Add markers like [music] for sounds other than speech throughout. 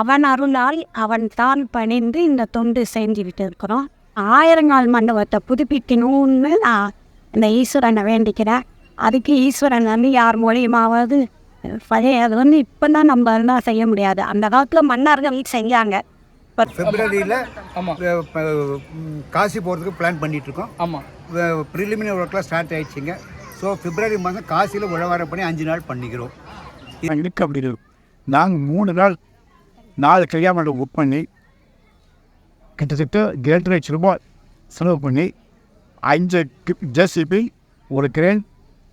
அவன் அருளால் அவன் தான் பணிந்து இந்த தொண்டு செஞ்சுக்கிட்டு இருக்கிறோம் ஆயிரங்கால் மண்டபத்தை புதுப்பிக்கணும்னு நான் இந்த ஈஸ்வரனை வேண்டிக்கிறேன். அதுக்கு ஈஸ்வரன் வந்து யார் மூலியமாவது பழைய அது வந்து இப்போ தான் நம்ம எல்லாம் செய்ய முடியாது. அந்த காலத்தில் மன்னர்கள் செஞ்சாங்க. பிப்ரவரியில் ஆமாம் காசி போகிறதுக்கு பிளான் பண்ணிட்டு இருக்கோம் ஆமாம் ப்ரிலிமினரி ஒர்க்லாம் ஸ்டார்ட் ஆயிடுச்சுங்க. ஸோ பிப்ரவரி மாதம் காசியில் உழவாரம் பண்ணி அஞ்சு நாள் பண்ணிக்கிறோம். இருக்கு அப்படி இருக்கும் நாங்கள் மூணு நாள் நாலு கல்யாணம் புக் பண்ணி கிட்டத்தட்ட ஏழு லட்ச ரூபாய் செலவு பண்ணி அஞ்சு ஜேசிபி ஒரு கிரேன்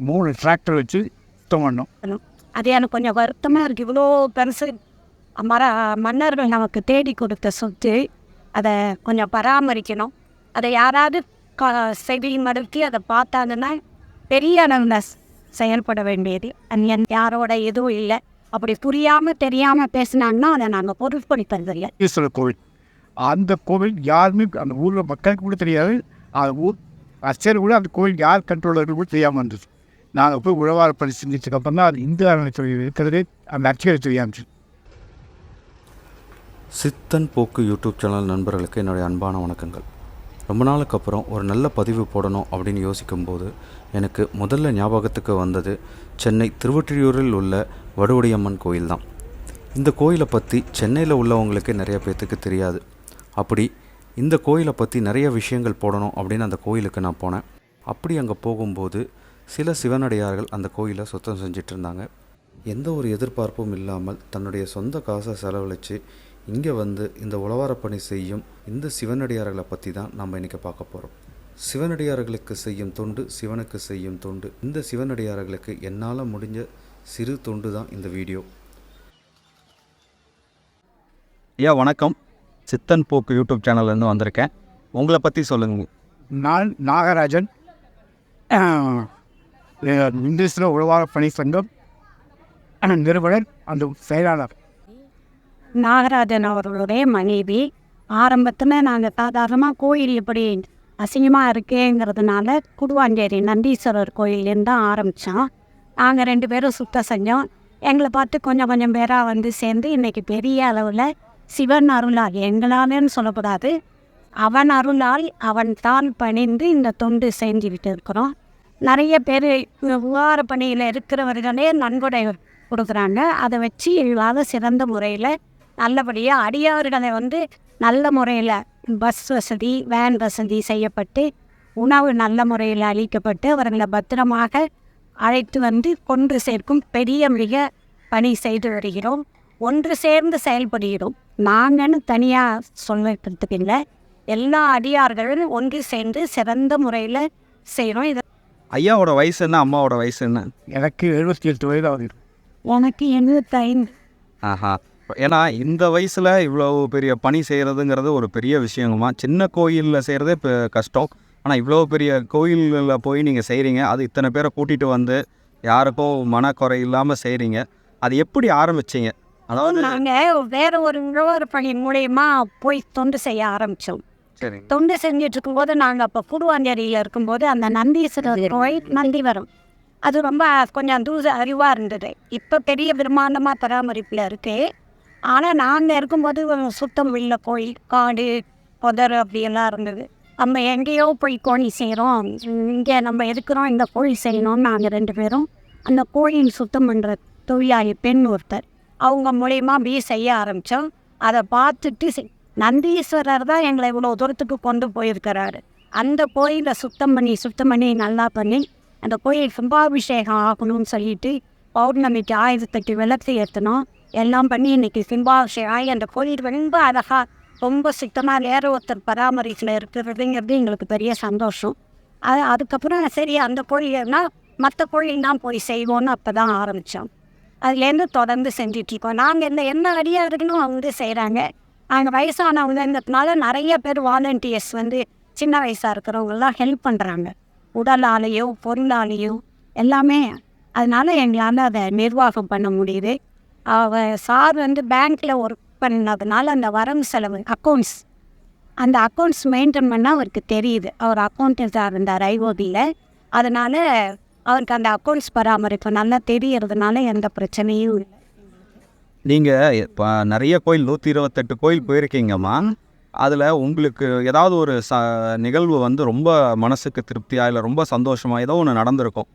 மூணு டிராக்டர் வச்சு சுத்தம் பண்ணோம். அது எனக்கு கொஞ்சம் வருத்தமாக இருக்குது இவ்வளோ பெருசு. மர மன்னர்கள் நமக்கு தேடி கொடுத்த சொத்து அதை கொஞ்சம் பராமரிக்கணும். அதை யாராவது க செவி மறுத்தி அதை பார்த்தாங்கன்னா பெரிய அளவில் செயல்பட வேண்டியது. அது என் யாரோட எதுவும் இல்லை. அப்படி புரியாமல் தெரியாமல் பேசினாங்கன்னா அதை நாங்கள் பொருட்படுத்துறது இல்லை ஈஸ்வரர் கோவில். அந்த கோவில் யாருமே அந்த ஊரில் மக்களுக்கு கூட தெரியாது. அந்த ஊர் அர்ச்சர் கூட அந்த கோவில் யார் கண்ட்ரோலர் கூட தெரியாமல் இருந்தது நாங்கள் போய் உழவார பணி செஞ்சதுக்கப்புறம் தான் அது இந்து அறநிலைத்துறை இருக்கிறதே அந்த அர்ச்சகர் தெரியாமல் சித்தன் போக்கு யூடியூப் சேனல் நண்பர்களுக்கு என்னுடைய அன்பான வணக்கங்கள். ரொம்ப நாளுக்கு அப்புறம் ஒரு நல்ல பதிவு போடணும் அப்படின்னு யோசிக்கும்போது எனக்கு முதல்ல ஞாபகத்துக்கு வந்தது சென்னை திருவொற்றியூரில் உள்ள வடுவடியம்மன் கோயில் தான் இந்த கோயிலை பற்றி சென்னையில் உள்ளவங்களுக்கு நிறைய பேர்த்துக்கு தெரியாது. அப்படி இந்த கோயிலை பற்றி நிறைய விஷயங்கள் போடணும் அப்படின்னு அந்த கோயிலுக்கு நான் போனேன். அப்படி அங்கே போகும்போது சில சிவனடியார்கள் அந்த கோயிலை சுத்தம் செஞ்சிட்டு இருந்தாங்க. எந்த ஒரு எதிர்பார்ப்பும் இல்லாமல் தன்னுடைய சொந்த காசை செலவழித்து இங்கே வந்து இந்த உழவாரப் பணி செய்யும் இந்த சிவனடியார்களை பற்றி தான் நம்ம இன்றைக்கி பார்க்க போகிறோம் சிவனடியார்களுக்கு செய்யும் தொண்டு சிவனுக்கு செய்யும் தொண்டு. இந்த சிவனடியார்களுக்கு என்னால் முடிஞ்ச சிறு தொண்டு தான் இந்த வீடியோ. ஐயா வணக்கம். சித்தன் போக்கு யூடியூப் சேனல்லேருந்து வந்திருக்கேன். உங்களை பற்றி சொல்லுங்க. நான் நாகராஜன். இந்துஸ்திர உழவார பணி சங்கம் நிறுவனர் அந்த செயலாளர். நாகராஜன் அவர்களுடைய மனைவி. ஆரம்பத்தில் நாங்கள் சாதாரணமாக கோயில் இப்படி அசிங்கமாக இருக்கேங்கிறதுனால குடுவாஞ்சேரி நந்தீஸ்வரர் கோயிலேருந்து தான் ஆரம்பித்தோம் நாங்கள் ரெண்டு பேரும் சுத்தம் செஞ்சோம். எங்களை பார்த்து கொஞ்சம் கொஞ்சம் பேராக வந்து சேர்ந்து இன்றைக்கி பெரிய அளவில் சிவன் அருளால் எங்களாலேன்னு சொல்லக்கூடாது. அவன் அருளால் அவன் தான் பணிந்து இந்த தொண்டு செஞ்சுக்கிட்டு இருக்கிறோம் நிறைய பேர் விவகார பணியில் இருக்கிறவர்களே நன்கொடை கொடுக்குறாங்க. அதை வச்சு எங்களால் சிறந்த முறையில் நல்லபடியாக அடியார்களை வந்து நல்ல முறையில் பஸ் வசதி வேன் வசதி செய்யப்பட்டு உணவு நல்ல முறையில் அளிக்கப்பட்டு அவர்களை பத்திரமாக அழைத்து வந்து கொன்று சேர்க்கும் பெரிய மிக பணி செய்து வருகிறோம். ஒன்று சேர்ந்து செயல்படுகிறோம். நாங்கன்னு தனியாக சொல்லிக்கிறதுக்கு இல்லை. எல்லா அடியார்களும் ஒன்று சேர்ந்து சிறந்த முறையில் செய்கிறோம் இதை ஐயாவோட வயசு என்ன அம்மாவோட வயசு என்ன? எனக்கு எழுபத்தி எட்டு வயது ஆகுது. எனக்கு எழுபத்தைந்து. ஆஹா. ஏன்னா இந்த வயசில் இவ்வளோ பெரிய பணி செய்கிறதுங்கிறது ஒரு பெரிய விஷயங்கம்மா. சின்ன கோயிலில் செய்கிறதே இப்போ கஷ்டம். ஆனால் இவ்வளோ பெரிய கோயிலில் போய் நீங்கள் செய்கிறீங்க அது இத்தனை பேரை கூட்டிகிட்டு வந்து யாருக்கும் மனக்குறை இல்லாமல் செய்கிறீங்க அது எப்படி ஆரம்பிச்சீங்க? அதாவது நாங்கள் வேற ஒரு உழவர் பணி மூலயமா போய் தொண்டு செய்ய ஆரம்பித்தோம் சரி தொண்டு செஞ்சுட்டு இருக்கும்போது நாங்கள் அப்போ குடுவாஞ்சேரியில் இருக்கும்போது அந்த நந்தீஸ்வரர் கோயில் நந்திவரம். அது ரொம்ப கொஞ்சம் தூர அறிவாக இருந்தது. இப்போ பெரிய பிரம்மாண்டமாக பராமரிப்பில் இருக்குது ஆனால் நாங்கள் இருக்கும்போது சுத்தம் உள்ள கோயில் காடு புதர் அப்படியெல்லாம் இருந்தது. நம்ம எங்கேயோ போய் கோழி செய்கிறோம் இங்கே நம்ம இருக்கிறோம் இந்த கோழி செய்யணும்னு நாங்கள் ரெண்டு பேரும். அந்த கோயில் சுத்தம் பண்ணுற தொழிலாளி பெண் ஒருத்தர். அவங்க மூலயமா பி செய்ய ஆரம்பித்தோம் அதை பார்த்துட்டு நந்தீஸ்வரர் தான் எங்களை இவ்வளோ தூரத்துக்கு கொண்டு போயிருக்கிறாரு. அந்த கோயிலை சுத்தம் பண்ணி சுத்தம் பண்ணி நல்லா பண்ணி அந்த கோயில் சிம்பாபிஷேகம் ஆகணும்னு சொல்லிட்டு பௌர்ணமிக்கு ஆயிரத்தெட்டு விளக்கு ஏற்றணும் எல்லாம் பண்ணி இன்னைக்கு சிம்பாபிஷேகம் ஆகி அந்த கோயில் ரொம்ப அழகாக ரொம்ப சுத்தமாக வேற ஒருத்தர் பராமரிப்பில் இருக்கிறதுங்கிறது எங்களுக்கு பெரிய சந்தோஷம். அது அதுக்கப்புறம் சரி அந்த கோயில்னா மற்ற கோயில் தான் போய் செய்வோன்னு அப்போ தான் ஆரம்பித்தோம் அதுலேருந்து தொடர்ந்து செஞ்சிட்ருக்கோம் நாங்கள் இந்த என்ன அடியார்களும் வந்து செய்கிறாங்க நாங்கள் வயசானவங்கன்றதுனால நிறைய பேர் வாலண்டியர்ஸ் வந்து சின்ன வயசாக இருக்கிறவங்கெல்லாம் ஹெல்ப் பண்ணுறாங்க உடலாலேயோ பொருளாலேயோ எல்லாமே. அதனால எங்களால் அதை நிர்வாகம் பண்ண முடியுது. அவ சார் வந்து பேங்க்கில் ஒர்க் பண்ணதுனால அந்த வரவு செலவு அக்கௌண்ட்ஸ் அந்த அக்கௌண்ட்ஸ் மெயின்டைன் பண்ண அவருக்கு தெரியுது. அவர் அக்கௌண்டண்ட்டாக இருந்தார் ஐஓபியில் அதனால் அவருக்கு அந்த அக்கௌண்ட்ஸ் பராமரிப்பு நல்லா தெரியறதுனால எந்த பிரச்சனையும் இல்லை. நீங்கள் இப்போ நிறைய கோயில் நூற்றி இருபத்தெட்டு கோயில் போயிருக்கீங்கம்மா. அதில் உங்களுக்கு ஏதாவது ஒரு ச நிகழ்வு வந்து ரொம்ப மனசுக்கு திருப்தியாக இல்லை ரொம்ப சந்தோஷமாக ஏதோ ஒன்று நடந்திருக்கும்?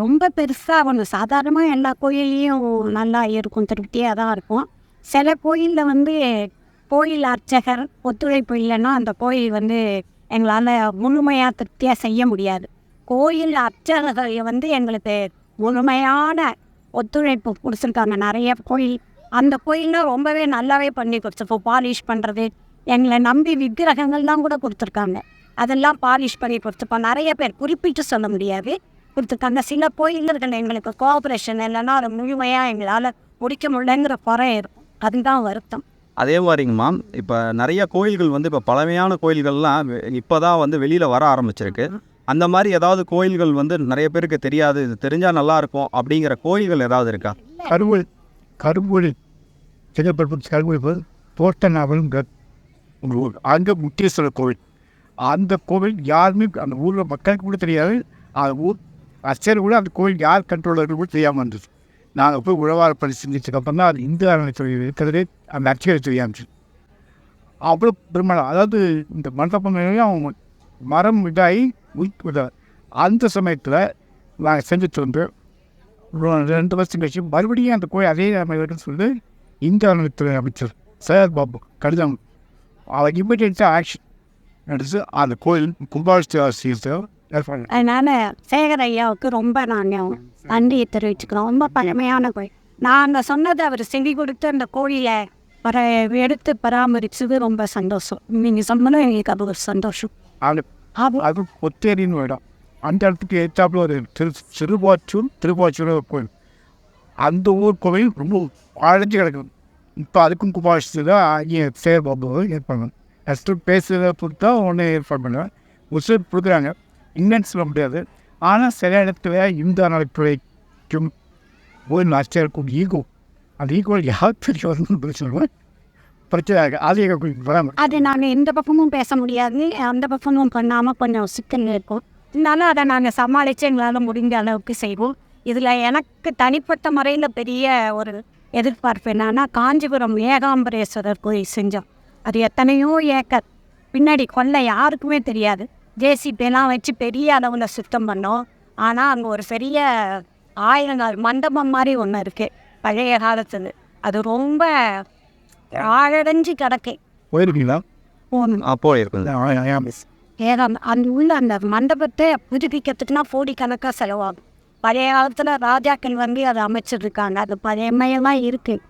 ரொம்ப பெருசாக ஒன்று சாதாரணமாக எல்லா கோயில்லையும் நல்லா இருக்கும் திருப்தியாக தான் இருக்கும். சில கோயிலில் வந்து கோயில் அர்ச்சகர் ஒத்துழைப்பு இல்லைன்னா அந்த கோயில் வந்து எங்களால் முழுமையாக திருப்தியாக செய்ய முடியாது. கோயில் அர்ச்சகர்கள் வந்து எங்களுக்கு முழுமையான ஒத்துழைப்பு கொடுத்துருக்காங்க. நிறைய கோயில் அந்த கோயிலில் ரொம்பவே நல்லாவே பண்ணி கொடுத்துருக்கோம் பாலிஷ் பண்ணுறது எங்களை நம்பி விக்கிரகங்கள்லாம் கூட கொடுத்துருக்காங்க. அதெல்லாம் பாலிஷ் பண்ணி கொடுத்துருப்போம் நிறைய பேர் குறிப்பிட்டு சொல்ல முடியாது. கொடுத்துருக்காங்க. சில கோயில்கள் எங்களுக்கு கோஆப்ரேஷன் இல்லைன்னா அது முழுமையாக எங்களால் முடிக்க முடியலங்கிற குறை இருக்கும். அதுதான் வருத்தம். அதே மாதிரிங்கம்மா இப்போ நிறைய கோயில்கள் வந்து இப்போ பழமையான கோயில்கள்லாம் இப்போ தான் வந்து வெளியில் வர ஆரம்பிச்சிருக்கு. அந்த மாதிரி ஏதாவது கோயில்கள் வந்து நிறைய பேருக்கு தெரியாது இது தெரிஞ்சால் நல்லா இருக்கும் அப்படிங்கிற கோயில்கள் ஏதாவது இருக்கா? கருவூர் செங்கல்பட்டு கருவூர் தோட்டநாவலும் ஒரு ஊர் அங்கே முத்தீஸ்வரர் கோவில். அந்த கோவில் யாருமே அந்த ஊரில் மக்களுக்கு கூட தெரியாது. அந்த ஊர் அர்ச்சர் கூட அந்த கோவில் யார் கண்ட்ரோலர் கூட தெரியாமல் இருந்தது நாங்கள் போய் உழவார பணி செஞ்சதுக்கப்புறம் தான் அது இந்து அறநிலைத்துறை இருக்கிறதே அந்த அர்ச்சகர் தெரியாமல் அவ்வளோ பெருமாள் அதாவது இந்த மண்டபம் அவங்க மரம் இதாகி உயிர் அந்த சமயத்தில் நாங்கள் செஞ்சுட்டு வந்து ரெண்டு வருஷம் கழிச்சு மறுபடியும் அந்த கோயில் அதே அமைதின்னு சொல்லி இந்து அறநிலைத்துறை அமைச்சர் சேர் பாபு கடிதம் அவர் இம்மிடியட்டாக ஆக்ஷன் எடுத்து அந்த கோயில் கும்பாபிஷேகத்தை ஏற்பாடு அதனால் சேகர் ஐயாவுக்கு ரொம்ப நாங்கள் நன்றியை தெரிவிச்சுக்கிறோம். ரொம்ப பழமையான கோயில். நாங்கள் சொன்னதை அவர் செஞ்சு கொடுத்து அந்த கோயிலை பர எடுத்து பராமரிச்சது ரொம்ப சந்தோஷம். நீங்கள் சொன்னதும் எங்களுக்கு அது ஒரு சந்தோஷம். அது ஒத்தேரின்னு இடம் அந்த இடத்துக்கு ஏற்றாப்புல ஒரு திரு திருவாச்சூர் திருவாச்சூர் கோயில். அந்த ஊர் கோவில் ரொம்ப அழைச்சி கிடக்கும் இப்போ அதுக்கும் கும்பாபிஷேகத்தை தான் இங்கே சேர் பாபு ஏற்பாடு ஃபஸ்ட்டு பேசுகிறத பொறுத்தா ஒன்று ஏற்பாடு பண்ணுவேன் உசுர் கொடுக்குறாங்க. இல்லைன்னு சொல்ல முடியாது. ஆனால் சில இடத்துல இந்த நலத்துறைக்கும் ஒரு ஆச்சரியம் ஈகோ அந்த ஈகோ யார் பெரிய வரணும்னு சொல்லுவேன். பிரச்சனை இருக்குது அது எங்கள் அது நாங்கள் எந்த பக்கமும் பேச முடியாது. அந்த பக்கமும் பண்ணாமல் கொஞ்சம் சிக்கல் இருக்கும். இருந்தாலும் அதை நாங்கள் சமாளித்து எங்களால் முடிஞ்ச அளவுக்கு செய்வோம். இதில் எனக்கு தனிப்பட்ட முறையில் பெரிய ஒரு எதிர்பார்ப்பு என்னன்னா காஞ்சிபுரம் ஏகாம்பரேஸ்வரர் கோயில் செஞ்சோம். அது எத்தனையோ ஏக்கர். பின்னாடி கொள்ளை யாருக்குமே தெரியாது. ஜேசிபிலாம் வச்சு பெரிய அளவில் சுத்தம் பண்ணோம். ஆனால் அங்கே ஒரு பெரிய ஆயிரங்கால் மண்டபம் மாதிரி ஒன்று இருக்குது பழைய காலத்துல. அது ரொம்ப ஆழடைஞ்சு கிடக்கு. போயிருக்கீங்களா? ஏன்னா அந்த உள்ள அந்த மண்டபத்தை புதுப்பிக்கிறதுக்குனா கோடிக்கணக்காக செலவாகும். பழைய காலத்தில் ராஜாக்கள் வந்து அதை அமைச்சிருக்காங்க. அது பழையமையெல்லாம் இருக்குது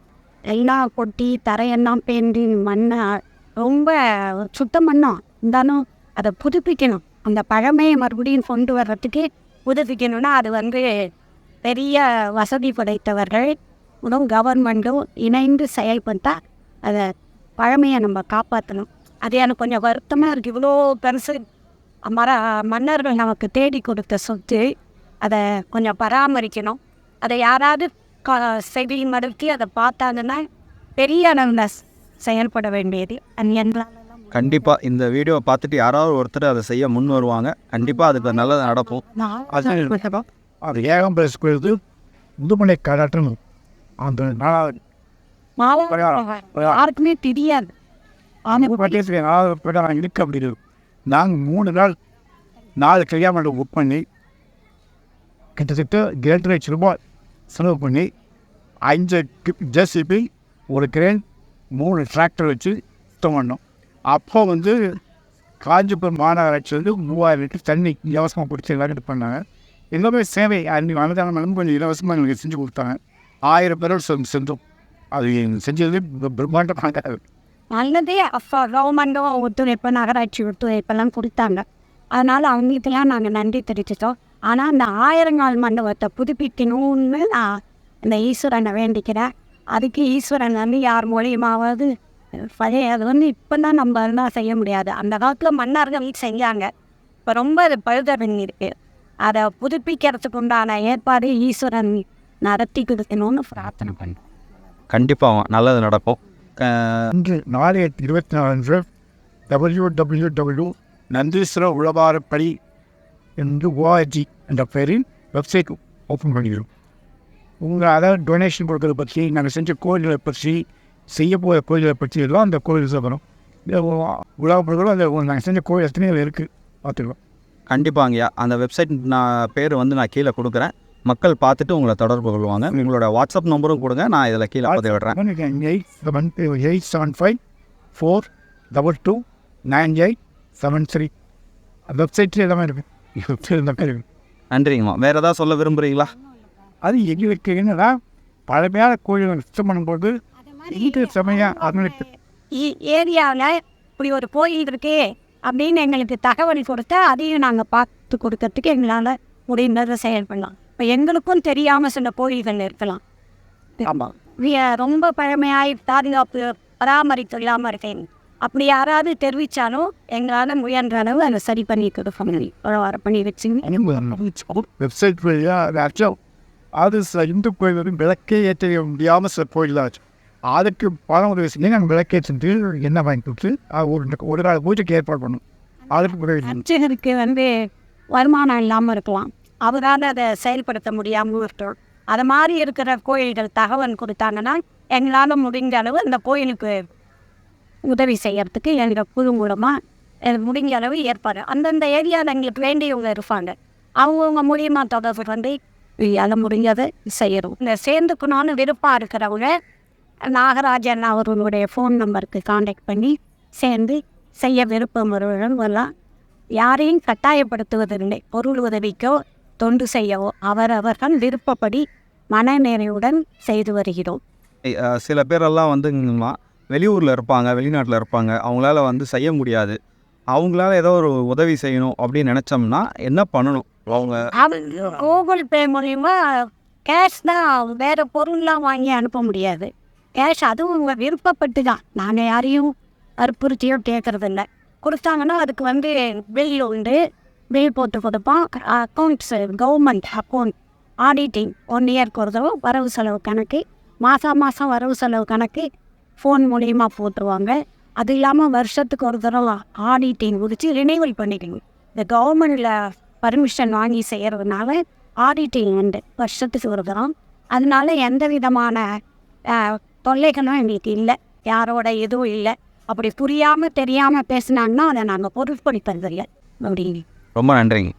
எல்லாம் கொட்டி தரையெல்லாம் பேண்டி மண்ணை ரொம்ப சுத்தம் பண்ணோம். இருந்தாலும் அதை புதுப்பிக்கணும். அந்த பழமையை மறுபடியும் கொண்டு வர்றதுக்கு புதுப்பிக்கணும்னா அது வந்து பெரிய வசதி படைத்தவர்கள் உணவு கவர்மெண்ட்டும் இணைந்து செயல்பட்டால் அதை பழமையை நம்ம காப்பாற்றணும் அது எனக்கு கொஞ்சம் வருத்தமாக இருக்குது இவ்வளோ பெருசு மர மன்னர்கள் நமக்கு தேடி கொடுத்த சொத்து அதை கொஞ்சம் பராமரிக்கணும். அதை யாராவது க செவி மறுத்தி அதை பார்த்தாங்கன்னா பெரிய அளவில் செயல்பட வேண்டியது. அது எங்களால் கண்டிப்பாக இந்த வீடியோவை பார்த்துட்டு யாராவது ஒருத்தர் அதை செய்ய முன் வருவாங்க. கண்டிப்பாக அதுக்கு நல்லது நடக்கும். அது ஏகம்பரஸ் கோயில் முதுமலை காடாட்டம் அந்த நாலாவது யாருக்குமே தெரியாது. இருக்கு. அப்படின்னு நாங்கள் மூணு நாள் நாலு கல்யாணம் புக் பண்ணி கிட்டத்தட்ட ஏழு லட்சம் ரூபாய் செலவு பண்ணி அஞ்சு ஜேசிபி ஒரு கிரேன் மூணு டிராக்டர் வச்சு சுத்தம் பண்ணோம். அப்போ வந்து காஞ்சிபுரம் மாநகராட்சி வந்து மூவாயிரம் லிட்டர் தண்ணி இலவசமாக பிடிச்சி எல்லாரும் இது பண்ணாங்க. எல்லாமே சேவை அன்றைக்கி அன்னதானம் எல்லாம் கொஞ்சம் இலவசமாக எங்களுக்கு செஞ்சு கொடுத்தாங்க. ஆயிரம் பேரோட செ- செஞ்சோம். அது செஞ்சது பிரம்மாண்டமாக நல்லதே அப்போ கவர்மெண்ட்டும் ஒத்துழைப்பு நகராட்சி ஒத்துழைப்பெல்லாம் கொடுத்தாங்க. அதனால் அவங்களுக்கெல்லாம் நாங்கள் நன்றி தெரிவிச்சிட்டோம். ஆனால் அந்த ஆயிரங்கால் மண்டபத்தை புதுப்பிக்கணும்னு நான் இந்த ஈஸ்வரனை வேண்டிக்கிறேன். அதுக்கு ஈஸ்வரன் வந்து யார் மூலியமாவது பழைய அது வந்து இப்போ தான் நம்ம எல்லாம் செய்ய முடியாது. அந்த காலத்தில் மன்னர்கள் செஞ்சாங்க. இப்போ ரொம்ப அது பழுதடைஞ்சிருக்கு அதை புதுப்பிக்கிறதுக்கு உண்டான ஏற்பாடு ஈஸ்வரன் நடத்தி கொடுக்கணும்னு பிரார்த்தனை பண்ணுறேன் கண்டிப்பாக நல்லது நடக்கும். இன்று நாலு எட்டு இருபத்தி நாலு அன்று டபிள்யூ டபிள்யூ டபிள்யூ நந்தீஸ்வர உழவாரப்படி என்று ஓஆர்ஜி என்ற பெயரில் வெப்சைட் ஓப்பன் பண்ணிக்கிறோம். உங்கள் அதாவது டொனேஷன் கொடுக்கறத பற்றி நாங்கள் செஞ்ச கோயில்களை பற்றி செய்ய போகிற கோயில்களை பற்றி எல்லாம் அந்த கோயில் வரும். உலக பொருட்களும் அந்த நாங்கள் செஞ்ச கோயில் எத்தனையோ இருக்குது பார்த்துக்கலாம். கண்டிப்பாங்கய்யா அந்த வெப்சைட் நான் பேர் வந்து நான் கீழே கொடுக்குறேன். மக்கள் பார்த்துட்டு உங்களை தொடர்பு கொள்வாங்க. உங்களோட வாட்ஸ்அப் நம்பரும் கொடுங்க நான் இதில் கீழே பதிவு விடுறேன் eight seven eight seven five four double two nine eight seven three. வெப்சைட்லேயே எல்லாமே இருக்குது [laughs] வெப்சைட் எல்லாமே இருக்குது நன்றிங்கம்மா. வேறு ஏதாவது சொல்ல விரும்புகிறீங்களா அது எங்களுக்கு என்னன்னா பழமையான கோயில்கள் சுத்தம் பண்ணும்போது இது செமையாக அவங்களுக்கு ஏரியாவில் இப்படி ஒரு கோயில் இருக்கே அப்படின்னு எங்களுக்கு தகவல் கொடுத்தா அதையும் நாங்கள் பார்த்து கொடுக்கறதுக்கு எங்களால் முடிந்ததை செயல்படலாம் இப்போ எங்களுக்கும் தெரியாமல் சில கோயில்கள் இருக்கலாம். ஆமாம் ரொம்ப பழமையாய் பாதுகாப்பு பராமரிப்பு இல்லாமல் இருக்கேன். அப்படி யாராவது தெரிவித்தாலும் எங்களால் முயன்ற அளவு அதை சரி பண்ணி கொடுப்போம் வர பண்ணி வச்சுங்க. வெப்சைட் வழியாக ஆக்சுவலாக அது சில இந்து கோயில் விளக்கே ஏற்ற முடியாமல் சில கோயில் தான் ஆச்சு அதுக்கு பணம் உதவி செஞ்சு நாங்கள் விளக்கேற்றிட்டு என்ன வாங்கி கொடுத்து ஒரு ஒரு நாள் பூஜைக்கு ஏற்பாடு பண்ணோம் அதுக்கு அர்ச்சகருக்கு வந்து வருமானம் இல்லாமல் இருக்கலாம். அவரால் அதை செயல்படுத்த முடியாமல் இருக்கோம் அது மாதிரி இருக்கிற கோயில்கள் தகவல் கொடுத்தாங்கன்னா எங்களால் முடிஞ்ச அளவு அந்த கோயிலுக்கு உதவி செய்யறதுக்கு எங்கள் குழு மூலமாக முடிஞ்ச அளவு ஏற்பாடு. அந்தந்த ஏரியாவில் எங்களுக்கு வேண்டியவங்க இருப்பாங்க. அவங்கவுங்க மூலியமாக தொடர்பு வந்து அதை முடிஞ்சதை செய்யணும். இந்த சேர்ந்துக்கணும்னு விருப்பம் இருக்கிறவங்க நாகராஜன் அவர்களுடைய ஃபோன் நம்பருக்கு காண்டாக்ட் பண்ணி சேர்ந்து செய்ய விருப்பம் வரலாம் யாரையும் கட்டாயப்படுத்துவதில்லை. பொருள் உதவிக்கோ தொண்டு செய்யவோ அவரவர்கள் விருப்பப்படி மனநிறைவுடன் செய்து வருகிறோம். சில பேரெல்லாம் வந்துங்கம்மா வெளியூரில் இருப்பாங்க வெளிநாட்டில் இருப்பாங்க. அவங்களால வந்து செய்ய முடியாது. அவங்களால ஏதோ ஒரு உதவி செய்யணும் அப்படின்னு நினச்சோம்னா என்ன பண்ணணும்? அவங்க அவங்க கூகுள் பே மூலிமா கேஷ் தான் வேறு பொருள்லாம் வாங்கி அனுப்ப முடியாது. கேஷ் அதுவும் உங்கள் விருப்பப்பட்டு தான் நாங்கள் யாரையும் வற்புறுத்தியோ கேட்குறதில்ல கொடுத்தாங்கன்னா அதுக்கு வந்து பில் உண்டு. பில் போட்டு கொடுப்போம். Accounts government account auditing one இயர்க்கு ஒரு தடவை வரவு செலவு கணக்கு மாதம் மாதம் வரவு செலவு கணக்கு ஃபோன் மூலியமாக போட்டுருவாங்க. அது இல்லாமல் வருஷத்துக்கு ஒரு தடவை ஆடிட்டிங் முடிச்சு ரினீவல் பண்ணிக்கணும். இந்த கவர்மெண்டில் பர்மிஷன் வாங்கி செய்கிறதுனால ஆடிட்டிங் உண்டு. வருஷத்துக்கு ஒரு தரம் அதனால எந்த விதமான தொல்லைகளும் எங்களுக்கு இல்லை. யாரோட இதுவும் இல்லை. அப்படி புரியாமல் தெரியாமல் பேசுனாங்கன்னா அதை நாங்கள் பொருட்படுத்துறதில்லை. அப்படின்னு ரொம்ப நன்றிங்க.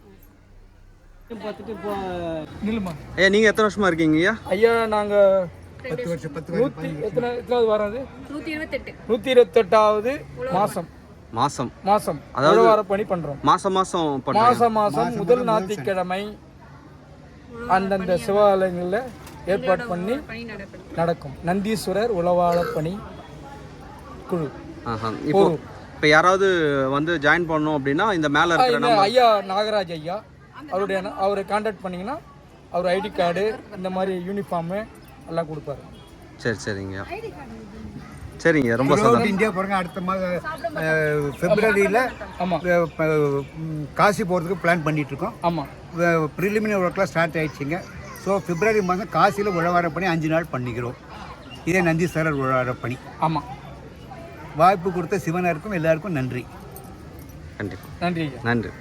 ஏ நீங்கள் எத்தனை வருஷமா இருக்கீங்க ஐயா? ஐயா நாங்கள் பத்து வருஷம் பத்து நூற்றி எத்தனை எத்தனாவது வராது நூற்றி இருபத்தெட்டு. நூற்றி இருபத்தெட்டாவது மாதம் மாதம் மாதம் அதாவது- உழவார பணி பண்ணுறோம் மாதம் மாதம் பண்ணுறேன் மாதம் மாதம் முதல் ஞாயிற்றுக்கிழமை அந்தந்த சிவாலயங்களில் ஏற்பாடு பண்ணி நடக்கும். நந்தீஸ்வரர் உழவார பணி குழு. ஆஹா. இப்போ இப்போ யாராவது வந்து ஜாயின் பண்ணணும் அப்படின்னா இந்த மேலே இருக்கிற நம்ம ஐயா நாகராஜ் ஐயா அவருடைய அவரை காண்டாக்ட் பண்ணிங்கன்னா அவர் ஐடி கார்டு இந்த மாதிரி யூனிஃபார்மு எல்லாம் கொடுப்பாரு. சரி சரிங்க. சரிங்க ரொம்ப இந்தியா போகிறாங்க அடுத்த மாதம் பிப்ரவரியில் ஆமாம் காசி போகிறதுக்கு பிளான் பண்ணிகிட்ருக்கோம் ஆமாம் ப்ரிலிமினரி ஒர்க்லாம் ஸ்டார்ட் ஆயிடுச்சுங்க. ஸோ பிப்ரவரி மாதம் காசியில் உழவார பணி அஞ்சு நாள் பண்ணிக்கிறோம். இதே நந்தீஸ்வரர் உழவார பணி. ஆமாம் வாய்ப்பு கொடுத்த சிவனருக்கும் எல்லாருக்கும் நன்றி. கண்டிப்பாக நன்றி ஐயா நன்றி.